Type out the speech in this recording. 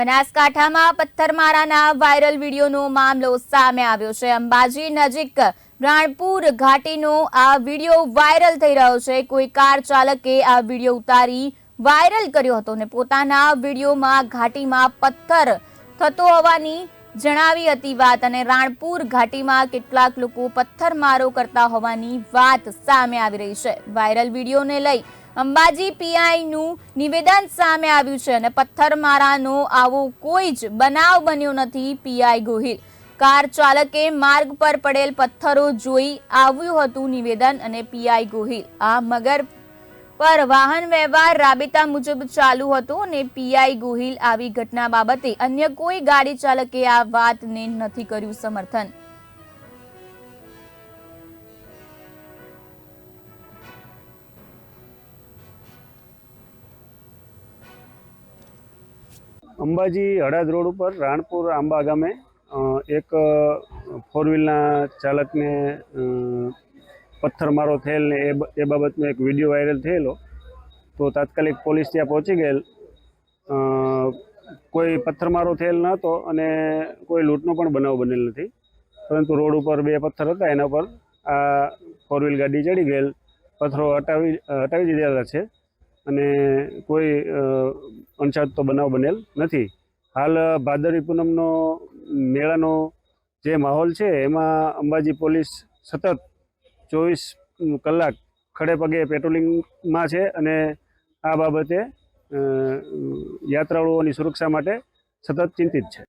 બનાસકાંઠામાં પથ્થરમારાના વાયરલ વિડીયોનો મામલો સામે આવ્યો છે. અંબાજી નજીક રાણપુર ઘાટીનો આ વીડિયો વાયરલ થઈ રહ્યો છે. કોઈ કાર ચાલકે આ વીડિયો ઉતારી વાયરલ કર્યો હતો ને પોતાના વિડીયોમાં ઘાટીમાં પથ્થર થતો હોવાની જણાવી હતી વાત અને રાણપુર ઘાટીમાં કેટલાક લોકો પથ્થરમારો કરતા હોવાની વાત સામે આવી રહી છે. વાયરલ વિડીયોને લઈ અંબાજી પીઆઈનું નિવેદન સામે આવ્યું છે અને પથ્થરમારાનો આવો કોઈ જ બનાવ બન્યો નથી પીઆઈ ગોહિલ. કાર ચાલકે માર્ગ પર પડેલ પથ્થરો જોઈ આવ્યું હતું નિવેદન અને પીઆઈ ગોહિલ. આ મગર પર વાહન વ્યવહાર રાબેતા મુજબ ચાલુ હતો અને પીઆઈ ગોહિલ આવી ઘટના બાબતે અન્ય કોઈ ગાડી ચાલકે આ વાતને નથી કર્યું સમર્થન. અંબાજી હળાદ રોડ ઉપર રાણપુર આંબા ગામે એક ફોર વ્હીલના ચાલકને પથ્થરમારો થયેલ ને એ એ બાબતનો એક વીડિયો વાયરલ થયેલો. તો તાત્કાલિક પોલીસ ત્યાં પહોંચી ગયેલ. કોઈ પથ્થરમારો થયેલ ન હતો અને કોઈ લૂંટનો પણ બનાવ બનેલ નથી. પરંતુ રોડ ઉપર બે પથ્થર હતા, એના પર આ ફોર વ્હીલ ગાડી ચડી ગયેલ. પથ્થરો હટાવી હટાવી દીધેલા છે. અને કોઈ અ, અણછાતો બનાવ બનેલ નથી. હાલ ભાદરવી પૂનમનો મેળાનો જે માહોલ છે એમાં અંબાજી પોલીસ સતત ચોવીસ કલાક ખડે પગે પેટ્રોલિંગમાં છે અને આ બાબતે યાત્રાળુઓની સુરક્ષા માટે સતત ચિંતિત છે.